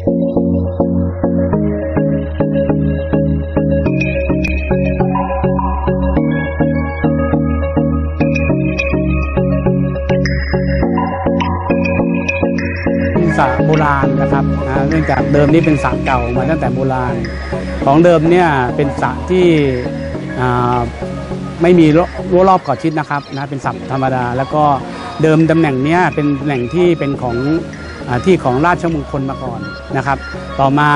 สระโบราณนะครับนะเนื่องจากเดิมนี่เป็นสระเก่ามาตั้งแต่โบราณ ของเดิมเนี่ยเป็นสระที่อ่ไม่มีรั้วรอบกาะชิดนะครับนะเป็นสระธรรมดา แล้วก็เดิมตำแหน่งเนี้ยเป็นตำแหน่งที่เป็นของ ที่ของราชมงคลมาก่อนนะครับ ต่อมา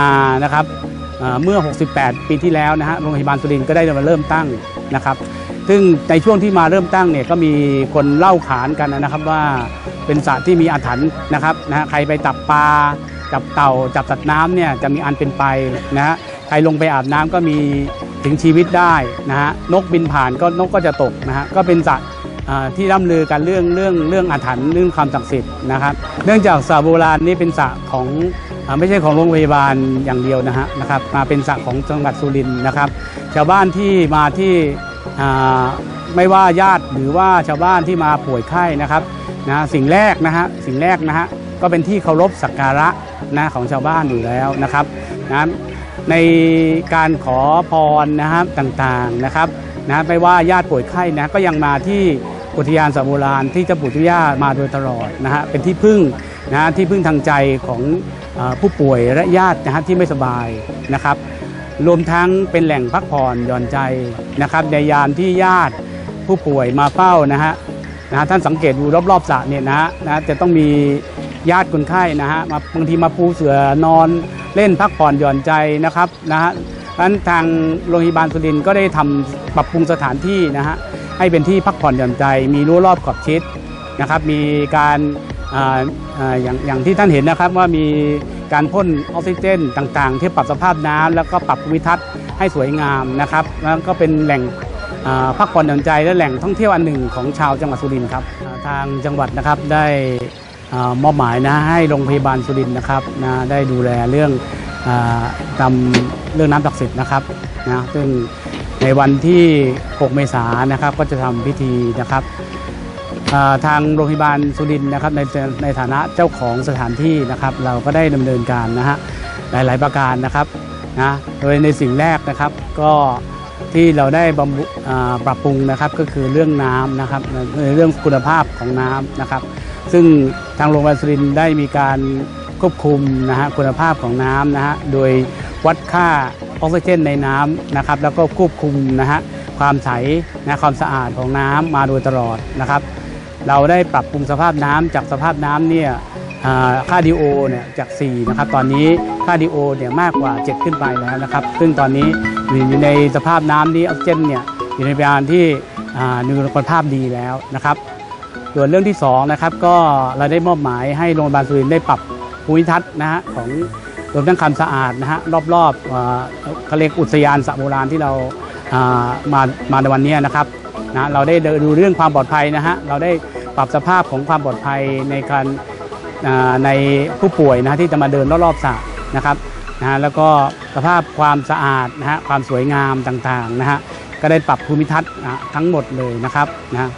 นะครับเมื่อ 68 ปีที่แล้วนะฮะโรงพยาบาลสุรินทร์ก็ได้มาเริ่มตั้งนะครับ ซึ่งในช่วงที่มาเริ่มตั้งเนี่ยก็มีคนเล่าขานกันนะครับว่าเป็นสระที่มีอาถรรพ์นะครับนะฮะใครไปตับปลาจับเต่าจับสัตว์น้ำเนี่ยจะมีอันเป็นไปนะฮะใครลงไปอาบน้ำก็มีถึงชีวิตได้นะฮะนกบินผ่านก็นกก็จะตกนะฮะก็เป็นสระอ่า ที่ร่ำลือกันเรื่องเรื่องเรื่องอาถรรพ์เรื่องความศักดิ์สิทธิ์นะครับ เนื่องจากสระโบราณนี้เป็นสระของอไม่ใช่ของโรงพยาบาลอย่างเดียวนะฮะนะครับมาเป็นสระของจังหวัดสุรินทร์นะครับ ชาวบ้านที่มาที่ไม่ว่าญาติหรือว่าชาวบ้านที่มาป่วยไข้นะครับนะสิ่งแรกนะฮะสิ่งแรกนะฮะก็เป็นที่เคารพสักการะนะของชาวบ้านอยู่แล้วนะครับนะในการขอพรนะครับต่างๆนะครับนะไม่ว่าญาติป่วยไข้นะก็ยังมาที่ อุทยานสระโบราณที่เจ้าปู่เจ้าย่ามาโดยตลอดนะฮะเป็นที่พึ่งนะฮะที่พึ่งทางใจของอผู้ป่วยและญาตินะฮะที่ไม่สบายนะครับรวมทั้งเป็นแหล่งพักผ่อนหย่อนใจนะครับในยามที่ญาติผู้ป่วยมาเฝ้านะฮะนะฮะท่านสังเกตดูรอบๆสระเนี่ยนะฮะนะจะต้องมีญาติคนไข้นะฮะมาบางทีมาปูเสือนอนเล่นพักผ่อนหย่อนใจนะครับนะฮะดังนั้นทางโรงพยาบาลสุรินทร์ก็ได้ทำปรับปรุงสถานที่นะฮะ ให้เป็นที่พักผ่อนหย่อนใจ มีรั้วรอบขอบชิดนะครับ มีการออย่างอย่างที่ท่านเห็นนะครับว่ามีการพ่นออกซิเจนต่างๆ ที่ปรับสภาพน้ำแล้วก็ปรับภูมิทัศน์ให้สวยงามนะครับแล้วก็เป็นแหล่งพักผ่อนหย่อนใจและแหล่งท่องเที่ยวอันหนึ่งของชาวจังหวัดสุรินทร์ครับทางจังหวัดนะครับได้อมอบหมายนะให้โรงพยาบาลสุรินทร์นะครับนะได้ดูแลเรื่องอาตามเรื่องน้ำศักดิ์สิทธิ์นะครับนะซึ่ง ในวันที่ 6 เมษายนนะครับก็จะทำพิธีนะครับทางโรงพยาบาลสุรินทร์นะครับในในฐานะเจ้าของสถานที่นะครับ เราก็ได้ดำเนินการนะฮะหลาย ๆ ประการนะครับนะโดยในสิ่งแรกนะครับก็ที่เราได้บำรุอ่าปรับปรุงนะครับก็คือเรื่องน้ำนะครับในเรื่องคุณภาพของน้ำนะครับ ซึ่งทางโรงพยาบาลสุรินทร์ได้มีการควบคุมนะฮะคุณภาพของน้ำนะฮะโดยวัดค่า ออกซิเจนในน้ำนะครับแล้วก็ควบคุมนะฮะความใสนะความสะอาดของน้ำมาโดยตลอดนะครับ เราได้ปรับปรุงสภาพน้ำจากสภาพน้ำเนี่ยค่าดีโอเนี่ยจาก 4 นะครับ ตอนนี้ค่าดีโอเนี่ยมากกว่า 7 ขึ้นไปแล้วนะครับ ซึ่งตอนนี้อยู่ในสภาพน้ำนี้ออกซิเจนเนี่ยอยู่ในประมาณที่อ่ามีคุณภาพดีแล้วนะครับส่วนเรื่องที่2นะครับก็เราได้มอบหมายให้โรงพยาบาลสุรินทร์ได้ปรับภูมิทัศน์นะฮะของ รวมทั้งความสะอาดนะฮะรอบๆอ่าเขาเรียกอุทยานสระโบราณที่เราอ่ามามาในวันนี้นะครับนะเราได้ดูเรื่องความปลอดภัยนะฮะเราได้ปรับสภาพของความปลอดภัยในการในผู้ป่วยนะที่จะมาเดินรอบๆสระนะครับนะแล้วก็สภาพความสะอาดนะฮะความสวยงามต่างๆนะฮะก็ได้ปรับภูมิทัศน์ทั้งหมดเลยนะครับนะ